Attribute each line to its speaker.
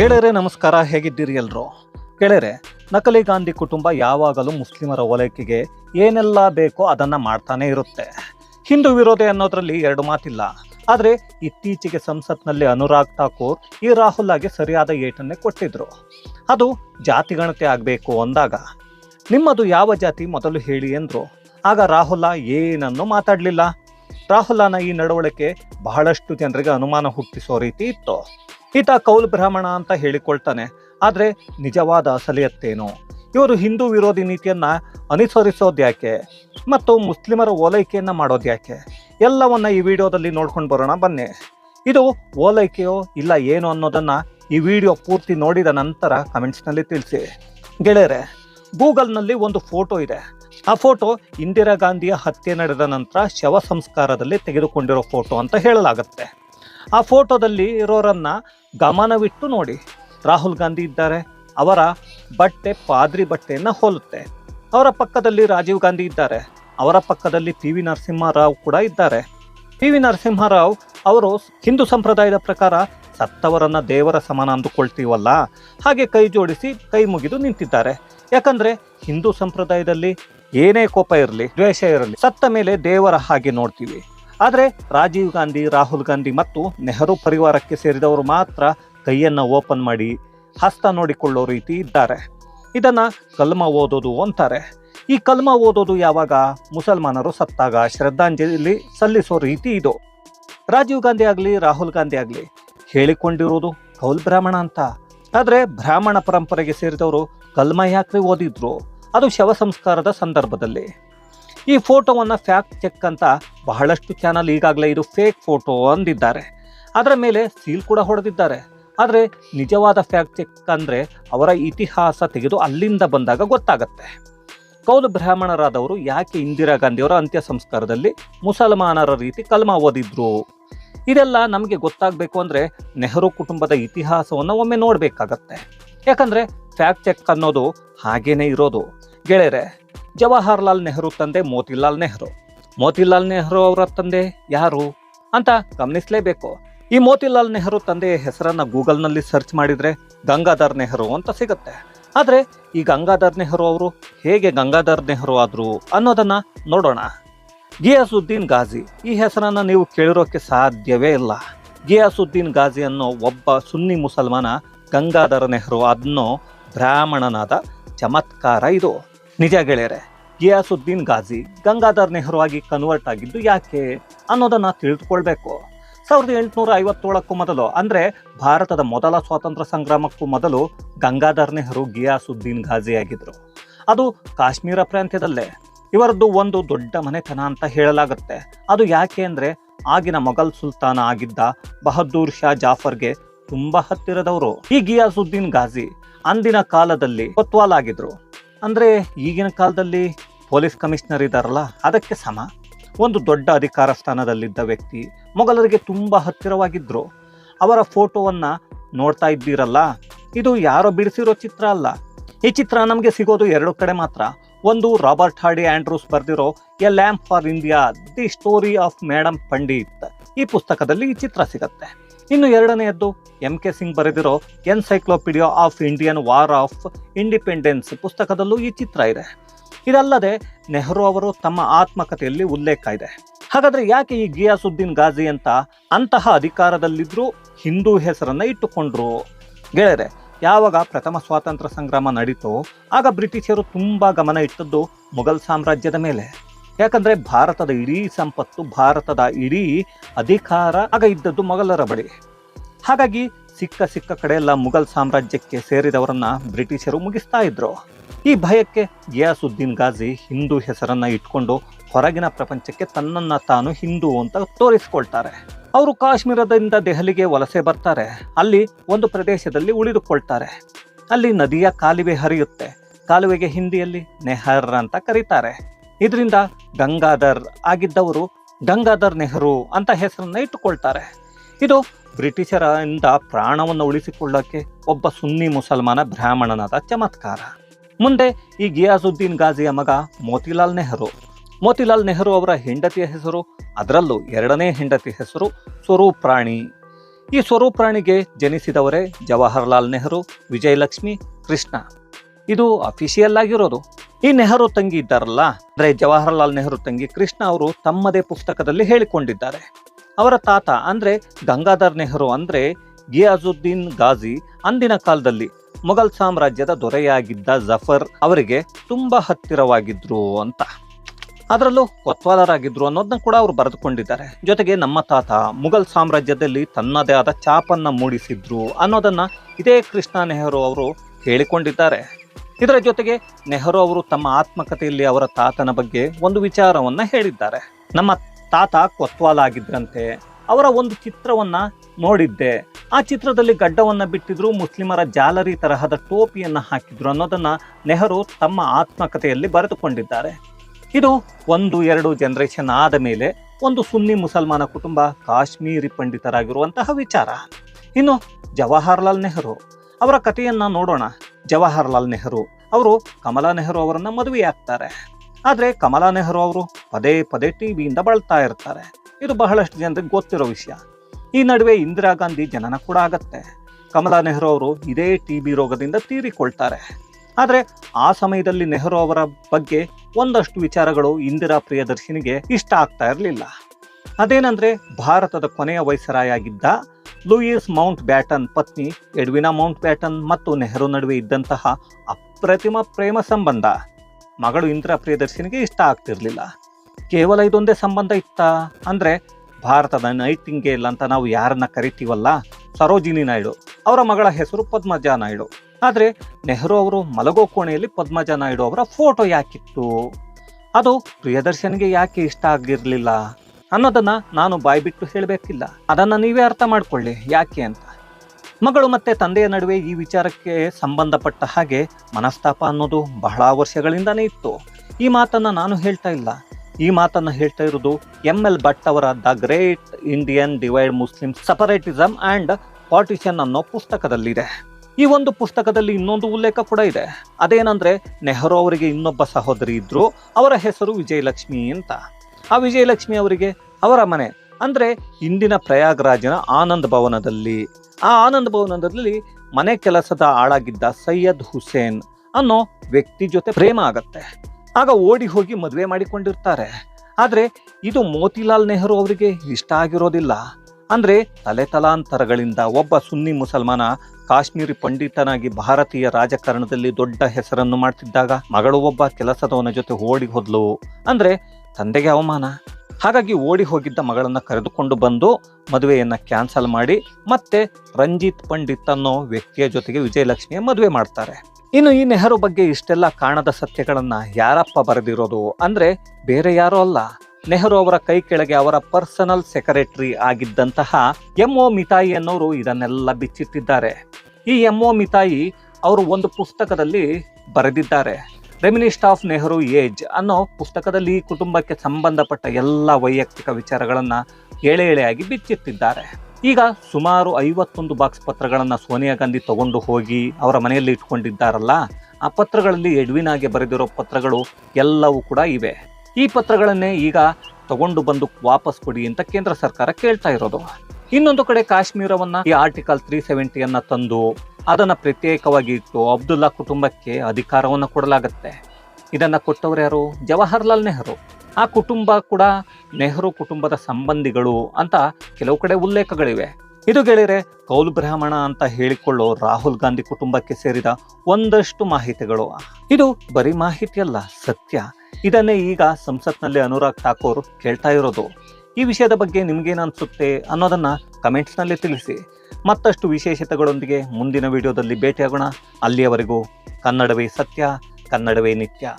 Speaker 1: ಗೆಳೆಯರೆ, ನಮಸ್ಕಾರ. ಹೇಗಿದ್ದೀರಿ ಎಲ್ಲರೂ ಗೆಳೆಯರೆ, ನಕಲಿ ಗಾಂಧಿ ಕುಟುಂಬ ಯಾವಾಗಲೂ ಮುಸ್ಲಿಮರ ಓಲೈಕೆಗೆ ಏನೆಲ್ಲ ಬೇಕೋ ಅದನ್ನು ಮಾಡ್ತಾನೆ ಇರುತ್ತೆ. ಹಿಂದೂ ವಿರೋಧಿ ಅನ್ನೋದ್ರಲ್ಲಿ ಎರಡು ಮಾತಿಲ್ಲ. ಆದರೆ ಇತ್ತೀಚೆಗೆ ಸಂಸತ್ನಲ್ಲಿ ಅನುರಾಗ್ ಠಾಕೂರ್ ಈ ರಾಹುಲ್ ಆಗಿ ಸರಿಯಾದ ಏಟನ್ನೇ ಕೊಟ್ಟಿದ್ರು. ಅದು ಜಾತಿಗಣತೆ ಆಗಬೇಕು ಅಂದಾಗ. ನಿಮ್ಮದು ಯಾವ ಜಾತಿ ಮೊದಲು ಹೇಳಿ ಎಂದರು. ಆಗ ರಾಹುಲ ಏನನ್ನು ಮಾತಾಡಲಿಲ್ಲ. ರಾಹುಲನ ಈ ನಡವಳಿಕೆ ಬಹಳಷ್ಟು ಜನರಿಗೆ ಅನುಮಾನ ಹುಟ್ಟಿಸೋ ರೀತಿ ಇತ್ತು. ಈತ ಕೌಲ್ ಬ್ರಾಹ್ಮಣ ಅಂತ ಹೇಳಿಕೊಳ್ತಾನೆ. ಆದರೆ ನಿಜವಾದ ಅಸಲಿಯತ್ತೇನು? ಇವರು ಹಿಂದೂ ವಿರೋಧಿ ನೀತಿಯನ್ನ ಅನುಸರಿಸೋದ್ಯಾಕೆ ಮತ್ತು ಮುಸ್ಲಿಮರ ಓಲೈಕೆಯನ್ನ ಮಾಡೋದ್ಯಾಕೆ ಎಲ್ಲವನ್ನ ಈ ವಿಡಿಯೋದಲ್ಲಿ ನೋಡ್ಕೊಂಡು ಬರೋಣ, ಬನ್ನಿ. ಇದು ಓಲೈಕೆಯೋ ಇಲ್ಲ ಏನು ಅನ್ನೋದನ್ನು ಈ ವಿಡಿಯೋ ಪೂರ್ತಿ ನೋಡಿದ ನಂತರ ಕಮೆಂಟ್ಸ್ನಲ್ಲಿ ತಿಳಿಸಿ. ಗೆಳೆಯರೆ, ಗೂಗಲ್ನಲ್ಲಿ ಒಂದು ಫೋಟೋ ಇದೆ. ಆ ಫೋಟೋ ಇಂದಿರಾ ಗಾಂಧಿಯ ಹತ್ಯೆ ನಡೆದ ನಂತರ ಶವ ಸಂಸ್ಕಾರದಲ್ಲಿ ತೆಗೆದುಕೊಂಡಿರೋ ಫೋಟೋ ಅಂತ ಹೇಳಲಾಗುತ್ತೆ. ಆ ಫೋಟೋದಲ್ಲಿ ಇರೋರನ್ನ ಗಮನವಿಟ್ಟು ನೋಡಿ. ರಾಹುಲ್ ಗಾಂಧಿ ಇದ್ದಾರೆ. ಅವರ ಬಟ್ಟೆ ಪಾದ್ರಿ ಬಟ್ಟೆಯನ್ನು ಹೋಲುತ್ತೆ. ಅವರ ಪಕ್ಕದಲ್ಲಿ ರಾಜೀವ್ ಗಾಂಧಿ ಇದ್ದಾರೆ. ಅವರ ಪಕ್ಕದಲ್ಲಿ ಪಿ ವಿ ನರಸಿಂಹರಾವ್ ಕೂಡ ಇದ್ದಾರೆ. ಪಿ ವಿ ನರಸಿಂಹರಾವ್ ಅವರು ಹಿಂದೂ ಸಂಪ್ರದಾಯದ ಪ್ರಕಾರ ಸತ್ತವರನ್ನ ದೇವರ ಸಮಾನ ಅಂದುಕೊಳ್ತೀವಲ್ಲ? ಹಾಗೆ ಕೈ ಜೋಡಿಸಿ ಕೈ ಮುಗಿದು ನಿಂತಿದ್ದಾರೆ. ಯಾಕಂದ್ರೆ ಹಿಂದೂ ಸಂಪ್ರದಾಯದಲ್ಲಿ ಏನೇ ಕೋಪ ಇರಲಿ, ದ್ವೇಷ ಇರಲಿ, ಸತ್ತ ಮೇಲೆ ದೇವರ ಹಾಗೆ ನೋಡ್ತೀವಿ. ಆದರೆ ರಾಜೀವ್ ಗಾಂಧಿ, ರಾಹುಲ್ ಗಾಂಧಿ ಮತ್ತು ನೆಹರು ಪರಿವಾರಕ್ಕೆ ಸೇರಿದವರು ಮಾತ್ರ ಕೈಯನ್ನು ಓಪನ್ ಮಾಡಿ ಹಸ್ತ ನೋಡಿಕೊಳ್ಳೋ ರೀತಿ ಇದ್ದಾರೆ. ಇದನ್ನು ಕಲ್ಮ ಓದೋದು ಅಂತಾರೆ. ಈ ಕಲ್ಮ ಓದೋದು ಯಾವಾಗ? ಮುಸಲ್ಮಾನರು ಸತ್ತಾಗ ಶ್ರದ್ಧಾಂಜಲಿ ಸಲ್ಲಿಸೋ ರೀತಿ ಇದು. ರಾಜೀವ್ ಗಾಂಧಿ ಆಗಲಿ, ರಾಹುಲ್ ಗಾಂಧಿ ಆಗಲಿ ಹೇಳಿಕೊಂಡಿರೋದು ಕೌಲ್ ಬ್ರಾಹ್ಮಣ ಅಂತ. ಆದರೆ ಬ್ರಾಹ್ಮಣ ಪರಂಪರೆಗೆ ಸೇರಿದವರು ಕಲ್ಮ ಯಾಕ್ರಿ ಓದಿದ್ರು? ಅದು ಶವ ಸಂಸ್ಕಾರದ ಸಂದರ್ಭದಲ್ಲಿ. ಈ ಫೋಟೋವನ್ನು ಫ್ಯಾಕ್ಟ್ ಚೆಕ್ ಅಂತ ಬಹಳಷ್ಟು ಚಾನಲ್ ಈಗಾಗಲೇ ಇದು ಫೇಕ್ ಫೋಟೋ ಅಂದಿದ್ದಾರೆ. ಅದರ ಮೇಲೆ ಸೀಲ್ ಕೂಡ ಹೊಡೆದಿದ್ದಾರೆ. ಆದರೆ ನಿಜವಾದ ಫ್ಯಾಕ್ಟ್ ಚೆಕ್ ಅಂದರೆ ಅವರ ಇತಿಹಾಸ ತೆಗೆದು ಅಲ್ಲಿಂದ ಬಂದಾಗ ಗೊತ್ತಾಗತ್ತೆ. ಕೌಲು ಬ್ರಾಹ್ಮಣರಾದವರು ಯಾಕೆ ಇಂದಿರಾ ಗಾಂಧಿಯವರ ಅಂತ್ಯ ಸಂಸ್ಕಾರದಲ್ಲಿ ಮುಸಲ್ಮಾನರ ರೀತಿ ಕಲ್ಮ ಓದಿದ್ರು? ಇದೆಲ್ಲ ನಮಗೆ ಗೊತ್ತಾಗಬೇಕು ಅಂದರೆ ನೆಹರು ಕುಟುಂಬದ ಇತಿಹಾಸವನ್ನು ಒಮ್ಮೆ ನೋಡಬೇಕಾಗತ್ತೆ. ಯಾಕಂದರೆ ಫ್ಯಾಕ್ಟ್ ಚೆಕ್ ಅನ್ನೋದು ಹಾಗೇನೇ ಇರೋದು. ಗೆಳೆಯರೆ ಜವಾಹರ್ಲಾಲ್ ನೆಹರು ತಂದೆ ಮೋತಿಲಾಲ್ ನೆಹರು. ಮೋತಿಲಾಲ್ ನೆಹರು ಅವರ ತಂದೆ ಯಾರು ಅಂತ ಗಮನಿಸಲೇಬೇಕು. ಈ ಮೋತಿಲಾಲ್ ನೆಹರು ತಂದೆಯ ಹೆಸರನ್ನ ಗೂಗಲ್ನಲ್ಲಿ ಸರ್ಚ್ ಮಾಡಿದ್ರೆ ಗಂಗಾಧರ್ ನೆಹರು ಅಂತ ಸಿಗುತ್ತೆ. ಆದರೆ ಈ ಗಂಗಾಧರ್ ನೆಹರು ಅವರು ಹೇಗೆ ಗಂಗಾಧರ್ ನೆಹರು ಆದ್ರು ಅನ್ನೋದನ್ನ ನೋಡೋಣ. ಗಿಯಾಸುದ್ದೀನ್ ಗಾಜಿ, ಈ ಹೆಸರನ್ನ ನೀವು ಕೇಳಿರೋಕ್ಕೆ ಸಾಧ್ಯವೇ ಇಲ್ಲ. ಗಿಯಾಸುದ್ದೀನ್ ಗಾಜಿ ಅನ್ನೋ ಒಬ್ಬ ಸುನ್ನಿ ಮುಸಲ್ಮಾನ ಗಂಗಾಧರ ನೆಹರು ಅದನ್ನೋ ಬ್ರಾಹ್ಮಣನಾದ ಚಮತ್ಕಾರ ಇದು. ನಿಜ ಗೆಳೆಯರೆ, ಗಿಯಾಸುದ್ದೀನ್ ಗಾಜಿ ಗಂಗಾಧರ್ ನೆಹರು ಆಗಿ ಕನ್ವರ್ಟ್ ಆಗಿದ್ದು ಯಾಕೆ ಅನ್ನೋದನ್ನ ತಿಳಿದುಕೊಳ್ಬೇಕು. ಸಾವಿರದ ಎಂಟುನೂರ ಐವತ್ತೇಳಕ್ಕೂ ಮೊದಲು, ಅಂದ್ರೆ ಭಾರತದ ಮೊದಲ ಸ್ವಾತಂತ್ರ್ಯ ಸಂಗ್ರಾಮಕ್ಕೂ ಮೊದಲು ಗಂಗಾಧರ್ ನೆಹರು ಗಿಯಾಸುದ್ದೀನ್ ಗಾಜಿ ಆಗಿದ್ರು. ಅದು ಕಾಶ್ಮೀರ ಪ್ರಾಂತ್ಯದಲ್ಲೇ. ಇವರದ್ದು ಒಂದು ದೊಡ್ಡ ಮನೆತನ ಅಂತ ಹೇಳಲಾಗುತ್ತೆ. ಅದು ಯಾಕೆ ಅಂದ್ರೆ ಆಗಿನ ಮೊಘಲ್ ಸುಲ್ತಾನ ಆಗಿದ್ದ ಬಹದ್ದೂರ್ ಶಾ ಜಾಫರ್ಗೆ ತುಂಬಾ ಹತ್ತಿರದವರು. ಈ ಗಿಯಾಸುದ್ದೀನ್ ಗಾಜಿ ಅಂದಿನ ಕಾಲದಲ್ಲಿ ಕೊತ್ವಾಲ್ ಆಗಿದ್ರು. ಅಂದ್ರೆ ಈಗಿನ ಕಾಲದಲ್ಲಿ ಪೊಲೀಸ್ ಕಮಿಷನರ್ ಇದ್ದಾರಲ್ಲ ಅದಕ್ಕೆ ಸಮ. ಒಂದು ದೊಡ್ಡ ಅಧಿಕಾರ ಸ್ಥಾನದಲ್ಲಿದ್ದ ವ್ಯಕ್ತಿ, ಮೊಘಲರಿಗೆ ತುಂಬ ಹತ್ತಿರವಾಗಿದ್ದರು ಅವರ ಫೋಟೋವನ್ನ ನೋಡ್ತಾ ಇದ್ದೀರಲ್ಲ, ಇದು ಯಾರೋ ಬಿಡಿಸಿರೋ ಚಿತ್ರ ಅಲ್ಲ. ಈ ಚಿತ್ರ ನಮಗೆ ಸಿಗೋದು ಎರಡು ಕಡೆ ಮಾತ್ರ. ಒಂದು ರಾಬರ್ಟ್ ಹಾರ್ಡಿ ಆಂಡ್ರೂಸ್ ಬರೆದಿರೋ a lamp for India, the story of madam Pandit. ಈ ಪುಸ್ತಕದಲ್ಲಿ ಈ ಚಿತ್ರ ಸಿಗತ್ತೆ. ಇನ್ನು ಎರಡನೆಯದ್ದು ಎಂ ಕೆ ಸಿಂಗ್ ಬರೆದಿರೋ encyclopaedia of Indian war of independence ಪುಸ್ತಕದಲ್ಲೂ ಈ ಚಿತ್ರ ಇದೆ. ಇದಲ್ಲದೆ ನೆಹರು ಅವರು ತಮ್ಮ ಆತ್ಮಕಥೆಯಲ್ಲಿ ಉಲ್ಲೇಖ ಇದೆ. ಹಾಗಾದ್ರೆ ಯಾಕೆ ಈ ಗಿಯಾಸುದ್ದೀನ್ ಗಾಜಿ ಅಂತ ಅಂತಹ ಅಧಿಕಾರದಲ್ಲಿದ್ದರೂ ಹಿಂದೂ ಹೆಸರನ್ನ ಇಟ್ಟುಕೊಂಡ್ರು? ಗೆಳೆಯರೆ, ಯಾವಾಗ ಪ್ರಥಮ ಸ್ವಾತಂತ್ರ್ಯ ಸಂಗ್ರಾಮ ನಡೀತೋ ಆಗ ಬ್ರಿಟಿಷರು ತುಂಬಾ ಗಮನ ಇಟ್ಟದ್ದು ಮೊಘಲ್ ಸಾಮ್ರಾಜ್ಯದ ಮೇಲೆ. ಯಾಕಂದ್ರೆ ಭಾರತದ ಇಡೀ ಸಂಪತ್ತು ಭಾರತದ ಇಡೀ ಅಧಿಕಾರ ಆಗ ಇದ್ದದ್ದು ಮೊಘಲರ ಬಳಿ. ಹಾಗಾಗಿ ಸಿಕ್ಕ ಸಿಕ್ಕ ಕಡೆ ಎಲ್ಲ ಮುಘಲ್ ಸಾಮ್ರಾಜ್ಯಕ್ಕೆ ಸೇರಿದವರನ್ನ ಬ್ರಿಟಿಷರು ಮುಗಿಸ್ತಾ ಇದ್ರು. ಈ ಭಯಕ್ಕೆ ಗಿಯಾಸುದ್ದೀನ್ ಗಾಜಿ ಹಿಂದೂ ಹೆಸರನ್ನ ಇಟ್ಕೊಂಡು ಹೊರಗಿನ ಪ್ರಪಂಚಕ್ಕೆ ತನ್ನನ್ನ ತಾನು ಹಿಂದೂ ಅಂತ ತೋರಿಸ್ಕೊಳ್ತಾರೆ. ಅವರು ಕಾಶ್ಮೀರದಿಂದ ದೆಹಲಿಗೆ ವಲಸೆ ಬರ್ತಾರೆ. ಅಲ್ಲಿ ಒಂದು ಪ್ರದೇಶದಲ್ಲಿ ಉಳಿದುಕೊಳ್ತಾರೆ. ಅಲ್ಲಿ ನದಿಯ ಕಾಲುವೆ ಹರಿಯುತ್ತೆ. ಕಾಲುವೆಗೆ ಹಿಂದಿಯಲ್ಲಿ ನೆಹರ್ ಅಂತ ಕರೀತಾರೆ. ಇದರಿಂದ ಗಂಗಾಧರ್ ಆಗಿದ್ದವರು ಗಂಗಾಧರ್ ನೆಹರು ಅಂತ ಹೆಸರನ್ನ ಇಟ್ಟುಕೊಳ್ತಾರೆ. ಇದು ಬ್ರಿಟಿಷರಿಂದ ಪ್ರಾಣವನ್ನು ಉಳಿಸಿಕೊಳ್ಳಕ್ಕೆ ಒಬ್ಬ ಸುನ್ನಿ ಮುಸಲ್ಮಾನ ಬ್ರಾಹ್ಮಣನಾದ ಚಮತ್ಕಾರ. ಮುಂದೆ ಈ ಗಿಯಾಜುದ್ದೀನ್ ಗಾಜಿಯ ಮಗ ಮೋತಿಲಾಲ್ ನೆಹರು. ಮೋತಿಲಾಲ್ ನೆಹರು ಅವರ ಹೆಂಡತಿಯ ಹೆಸರು, ಅದರಲ್ಲೂ ಎರಡನೇ ಹೆಂಡತಿ ಹೆಸರು ಸ್ವರೂಪ್ರಾಣಿ. ಈ ಸ್ವರೂಪ್ರಾಣಿಗೆ ಜನಿಸಿದವರೇ ಜವಾಹರ್ಲಾಲ್ ನೆಹರು, ವಿಜಯಲಕ್ಷ್ಮಿ, ಕೃಷ್ಣ. ಇದು ಅಫಿಷಿಯಲ್ ಆಗಿರೋದು. ಈ ನೆಹರು ತಂಗಿ ಇದ್ದಾರಲ್ಲ, ಅಂದ್ರೆ ಜವಾಹರ್ಲಾಲ್ ನೆಹರು ತಂಗಿ ಕೃಷ್ಣ ಅವರು ತಮ್ಮದೇ ಪುಸ್ತಕದಲ್ಲಿ ಹೇಳಿಕೊಂಡಿದ್ದಾರೆ. ಅವರ ತಾತ ಅಂದ್ರೆ ಗಂಗಾಧರ್ ನೆಹರು ಅಂದ್ರೆ ಗಿಯಾಜುದ್ದೀನ್ ಗಾಜಿ ಅಂದಿನ ಕಾಲದಲ್ಲಿ ಮೊಘಲ್ ಸಾಮ್ರಾಜ್ಯದ ದೊರೆಯಾಗಿದ್ದ ಜಫರ್ ಅವರಿಗೆ ತುಂಬಾ ಹತ್ತಿರವಾಗಿದ್ರು ಅಂತ. ಅದರಲ್ಲೂ ಕೊತ್ವಾಲರಾಗಿದ್ರು ಅನ್ನೋದನ್ನ ಕೂಡ ಅವರು ಬರೆದುಕೊಂಡಿದ್ದಾರೆ. ಜೊತೆಗೆ ನಮ್ಮ ತಾತ ಮುಘಲ್ ಸಾಮ್ರಾಜ್ಯದಲ್ಲಿ ತನ್ನದೇ ಆದ ಚಾಪನ್ನ ಮೂಡಿಸಿದ್ರು ಅನ್ನೋದನ್ನ ಇದೇ ಕೃಷ್ಣ ನೆಹರು ಅವರು ಹೇಳಿಕೊಂಡಿದ್ದಾರೆ. ಇದರ ಜೊತೆಗೆ ನೆಹರು ಅವರು ತಮ್ಮ ಆತ್ಮಕಥೆಯಲ್ಲಿ ಅವರ ತಾತನ ಬಗ್ಗೆ ಒಂದು ವಿಚಾರವನ್ನ ಹೇಳಿದ್ದಾರೆ. ನಮ್ಮ ತಾತ ಕೊತ್ವಾಲಾಗಿದ್ರಂತೆ, ಅವರ ಒಂದು ಚಿತ್ರವನ್ನ ನೋಡಿದ್ದೆ. ಆ ಚಿತ್ರದಲ್ಲಿ ಗಡ್ಡವನ್ನ ಬಿಟ್ಟಿದ್ರು, ಮುಸ್ಲಿಮರ ಜಾಲರಿ ತರಹದ ಟೋಪಿಯನ್ನ ಹಾಕಿದ್ರು ಅನ್ನೋದನ್ನ ನೆಹರು ತಮ್ಮ ಆತ್ಮಕಥೆಯಲ್ಲಿ ಬರೆದುಕೊಂಡಿದ್ದಾರೆ. ಇದು ಒಂದು ಎರಡು ಜನರೇಷನ್ ಆದ ಮೇಲೆ ಒಂದು ಸುನ್ನಿ ಮುಸಲ್ಮಾನ ಕುಟುಂಬ ಕಾಶ್ಮೀರಿ ಪಂಡಿತರಾಗಿರುವಂತಹ ವಿಚಾರ. ಇನ್ನು ಜವಾಹರ್ಲಾಲ್ ನೆಹರು ಅವರ ಕಥೆಯನ್ನ ನೋಡೋಣ. ಜವಾಹರ್ಲಾಲ್ ನೆಹರು ಅವರು ಕಮಲಾ ನೆಹರು ಅವರನ್ನ ಮದುವೆಯಾಗ್ತಾರೆ. ಆದ್ರೆ ಕಮಲಾ ನೆಹರು ಅವರು ಪದೇ ಪದೇ ಟಿವಿಯಿಂದ ಬಳಲ್ತಾ ಇರ್ತಾರೆ. ಇದು ಬಹಳಷ್ಟು ಜನರಿಗೆ ಗೊತ್ತಿರೋ ವಿಷಯ. ಈ ನಡುವೆ ಇಂದಿರಾ ಗಾಂಧಿ ಜನನ ಕೂಡ ಆಗತ್ತೆ. ಕಮಲಾ ನೆಹರು ಅವರು ಇದೇ ಟಿ ಬಿ ರೋಗದಿಂದ ತೀರಿಕೊಳ್ತಾರೆ. ಆದರೆ ಆ ಸಮಯದಲ್ಲಿ ನೆಹರು ಅವರ ಬಗ್ಗೆ ಒಂದಷ್ಟು ವಿಚಾರಗಳು ಇಂದಿರಾ ಪ್ರಿಯದರ್ಶಿನಿಗೆ ಇಷ್ಟ ಆಗ್ತಾ ಇರಲಿಲ್ಲ. ಅದೇನಂದ್ರೆ ಭಾರತದ ಕೊನೆಯ ವೈಸರಾಯಾಗಿದ್ದ ಲೂಯಿಸ್ ಮೌಂಟ್ ಬ್ಯಾಟನ್ ಪತ್ನಿ ಎಡ್ವಿನಾ ಮೌಂಟ್ ಬ್ಯಾಟನ್ ಮತ್ತು ನೆಹರು ನಡುವೆ ಇದ್ದಂತಹ ಅಪ್ರತಿಮ ಪ್ರೇಮ ಸಂಬಂಧ. ಮಗಳು ಇಂದ್ರ ಪ್ರಿಯದರ್ಶಿನಿಗೆ ಇಷ್ಟ ಆಗ್ತಿರ್ಲಿಲ್ಲ. ಕೇವಲ ಇದೊಂದೇ ಸಂಬಂಧ ಇತ್ತ? ಅಂದ್ರೆ ಭಾರತದ ನೈಟಿಂಗೇಲ್ ಅಂತ ನಾವು ಯಾರನ್ನ ಕರಿತೀವಲ್ಲ? ಸರೋಜಿನಿ ನಾಯ್ಡು. ಅವರ ಮಗಳ ಹೆಸರು ಪದ್ಮಜಾ ನಾಯ್ಡು. ಆದ್ರೆ ನೆಹರು ಅವರು ಮಲಗೋ ಕೋಣೆಯಲ್ಲಿ ಪದ್ಮಜಾ ನಾಯ್ಡು ಅವರ ಫೋಟೋ ಯಾಕಿತ್ತು? ಅದು ಪ್ರಿಯದರ್ಶನ್ಗೆ ಯಾಕೆ ಇಷ್ಟ ಆಗಿರ್ಲಿಲ್ಲ ಅನ್ನೋದನ್ನ ನಾನು ಬಾಯ್ಬಿಟ್ಟು ಹೇಳಬೇಕಿಲ್ಲ. ಅದನ್ನ ನೀವೇ ಅರ್ಥ ಮಾಡ್ಕೊಳ್ಳಿ. ಯಾಕೆ ಅಂತ. ಮಗಳು ಮತ್ತೆ ತಂದೆಯ ನಡುವೆ ಈ ವಿಚಾರಕ್ಕೆ ಸಂಬಂಧಪಟ್ಟ ಹಾಗೆ ಮನಸ್ತಾಪ ಅನ್ನೋದು ಬಹಳ ವರ್ಷಗಳಿಂದನೇ ಇತ್ತು. ಈ ಮಾತನ್ನ ನಾನು ಹೇಳ್ತಾ ಇಲ್ಲ. ಈ ಮಾತನ್ನ ಹೇಳ್ತಾ ಇರೋದು ಎಂ ಎಲ್ ಭಟ್ ಅವರ the great Indian divide Muslim separatism and partition ಅನ್ನೋ ಪುಸ್ತಕದಲ್ಲಿದೆ. ಈ ಒಂದು ಪುಸ್ತಕದಲ್ಲಿ ಇನ್ನೊಂದು ಉಲ್ಲೇಖ ಕೂಡ ಇದೆ. ಅದೇನಂದ್ರೆ ನೆಹರು ಅವರಿಗೆ ಇನ್ನೊಬ್ಬ ಸಹೋದರಿ ಇದ್ರು, ಅವರ ಹೆಸರು ವಿಜಯಲಕ್ಷ್ಮಿ ಅಂತ. ಆ ವಿಜಯಲಕ್ಷ್ಮಿ ಅವರಿಗೆ ಅವರ ಮನೆ ಅಂದ್ರೆ ಇಂದಿನ ಪ್ರಯಾಗ್ರಾಜನ ಆನಂದ್ ಭವನದಲ್ಲಿ ಆ ಆನಂದ್ ಭವನದಲ್ಲಿ ಮನೆ ಕೆಲಸದ ಆಳಾಗಿದ್ದ ಸೈಯದ್ ಹುಸೇನ್ ಅನ್ನೋ ವ್ಯಕ್ತಿ ಜೊತೆ ಪ್ರೇಮ ಆಗತ್ತೆ. ಆಗ ಓಡಿ ಹೋಗಿ ಮದುವೆ ಮಾಡಿಕೊಂಡಿರ್ತಾರೆ. ಆದ್ರೆ ಇದು ಮೋತಿಲಾಲ್ ನೆಹರು ಅವರಿಗೆ ಇಷ್ಟ ಆಗಿರೋದಿಲ್ಲ. ಅಂದ್ರೆ ತಲೆ ತಲಾಂತರಗಳಿಂದ ಒಬ್ಬ ಸುನ್ನಿ ಮುಸಲ್ಮಾನ ಕಾಶ್ಮೀರಿ ಪಂಡಿತನಾಗಿ ಭಾರತೀಯ ರಾಜಕಾರಣದಲ್ಲಿ ದೊಡ್ಡ ಹೆಸರನ್ನು ಮಾಡ್ತಿದ್ದಾಗ ಮಗಳು ಒಬ್ಬ ಕೆಲಸದವನ ಜೊತೆ ಓಡಿ ಹೋದ್ಲು. ಅಂದ್ರೆ ತಂದೆಗೆ ಅವಮಾನ. ಹಾಗಾಗಿ ಓಡಿ ಹೋಗಿದ್ದ ಮಗಳನ್ನ ಕರೆದುಕೊಂಡು ಬಂದು ಮದುವೆಯನ್ನು ಕ್ಯಾನ್ಸಲ್ ಮಾಡಿ ಮತ್ತೆ ರಂಜಿತ್ ಪಂಡಿತ್ ಅನ್ನೋ ವ್ಯಕ್ತಿಯ ಜೊತೆಗೆ ವಿಜಯಲಕ್ಷ್ಮಿಯ ಮದುವೆ ಮಾಡ್ತಾರೆ. ಇನ್ನು ಈ ನೆಹರು ಬಗ್ಗೆ ಇಷ್ಟೆಲ್ಲ ಕಾಣದ ಸತ್ಯಗಳನ್ನು ಯಾರಪ್ಪ ಬರೆದಿರೋದು ಅಂದ್ರೆ ಬೇರೆ ಯಾರೋ ಅಲ್ಲ. ನೆಹರು ಅವರ ಕೈ ಕೆಳಗೆ ಅವರ ಪರ್ಸನಲ್ ಸೆಕ್ರೆಟರಿ ಆಗಿದ್ದಂತಹ ಎಂ ಒ ಮಿತಾಯಿ ಅನ್ನೋರು ಇದನ್ನೆಲ್ಲ ಬಿಚ್ಚಿಟ್ಟಿದ್ದಾರೆ. ಈ ಎಂ ಒ ಮಿತಾಯಿ ಅವರು ಒಂದು ಪುಸ್ತಕದಲ್ಲಿ ಬರೆದಿದ್ದಾರೆ. ರೆಮಿನಿಸ್ಟ್ ಆಫ್ ನೆಹರು ಏಜ್ ಅನ್ನೋ ಪುಸ್ತಕದಲ್ಲಿ ಕುಟುಂಬಕ್ಕೆ ಸಂಬಂಧಪಟ್ಟ ಎಲ್ಲ ವೈಯಕ್ತಿಕ ವಿಚಾರಗಳನ್ನು ಎಳೆ ಎಳೆಯಾಗಿ ಬಿಚ್ಚಿಟ್ಟಿದ್ದಾರೆ. ಈಗ ಸುಮಾರು ಐವತ್ತೊಂದು ಬಾಕ್ಸ್ ಪತ್ರಗಳನ್ನು ಸೋನಿಯಾ ಗಾಂಧಿ ತಗೊಂಡು ಹೋಗಿ ಅವರ ಮನೆಯಲ್ಲಿ ಇಟ್ಕೊಂಡಿದ್ದಾರಲ್ಲ, ಆ ಪತ್ರಗಳಲ್ಲಿ ಎಡ್ವಿನಾಗೆ ಬರೆದಿರೋ ಪತ್ರಗಳು ಎಲ್ಲವೂ ಕೂಡ ಇವೆ. ಈ ಪತ್ರಗಳನ್ನೇ ಈಗ ತಗೊಂಡು ಬಂದು ವಾಪಸ್ ಕೊಡಿ ಅಂತ ಕೇಂದ್ರ ಸರ್ಕಾರ ಕೇಳ್ತಾ ಇರೋದು. ಇನ್ನೊಂದು ಕಡೆ ಕಾಶ್ಮೀರವನ್ನ ಈ ಆರ್ಟಿಕಲ್ ತ್ರೀ ಸೆವೆಂಟಿಯನ್ನ ತಂದು ಅದನ್ನ ಪ್ರತ್ಯೇಕವಾಗಿ ಇಟ್ಟು ಅಬ್ದುಲ್ಲಾ ಕುಟುಂಬಕ್ಕೆ ಅಧಿಕಾರವನ್ನು ಕೊಡಲಾಗುತ್ತೆ. ಇದನ್ನು ಕೊಟ್ಟವರು ಯಾರು? ಜವಾಹರ್ಲಾಲ್ ನೆಹರು. ಆ ಕುಟುಂಬ ಕೂಡ ನೆಹರು ಕುಟುಂಬದ ಸಂಬಂಧಿಗಳು ಅಂತ ಕೆಲವು ಕಡೆ ಉಲ್ಲೇಖಗಳಿವೆ. ಇದು ಗೆಳೆಯರೆ ಕೌಲ್ ಬ್ರಾಹ್ಮಣ ಅಂತ ಹೇಳಿಕೊಳ್ಳೋ ರಾಹುಲ್ ಗಾಂಧಿ ಕುಟುಂಬಕ್ಕೆ ಸೇರಿದ ಒಂದಷ್ಟು ಮಾಹಿತಿಗಳು. ಇದು ಬರೀ ಮಾಹಿತಿಯಲ್ಲ, ಸತ್ಯ. ಇದನ್ನೇ ಈಗ ಸಂಸತ್ನಲ್ಲಿ ಅನುರಾಗ್ ಠಾಕೂರ್ ಕೇಳ್ತಾ ಇರೋದು. ಈ ವಿಷಯದ ಬಗ್ಗೆ ನಿಮಗೇನು ಅನ್ಸುತ್ತೆ ಅನ್ನೋದನ್ನು ಕಮೆಂಟ್ಸ್ನಲ್ಲಿ ತಿಳಿಸಿ. ಮತ್ತಷ್ಟು ವಿಶೇಷತೆಗಳೊಂದಿಗೆ ಮುಂದಿನ ವಿಡಿಯೋದಲ್ಲಿ ಭೇಟಿಯಾಗೋಣ. ಅಲ್ಲಿಯವರೆಗೂ ಕನ್ನಡವೇ ಸತ್ಯ, ಕನ್ನಡವೇ ನಿತ್ಯ.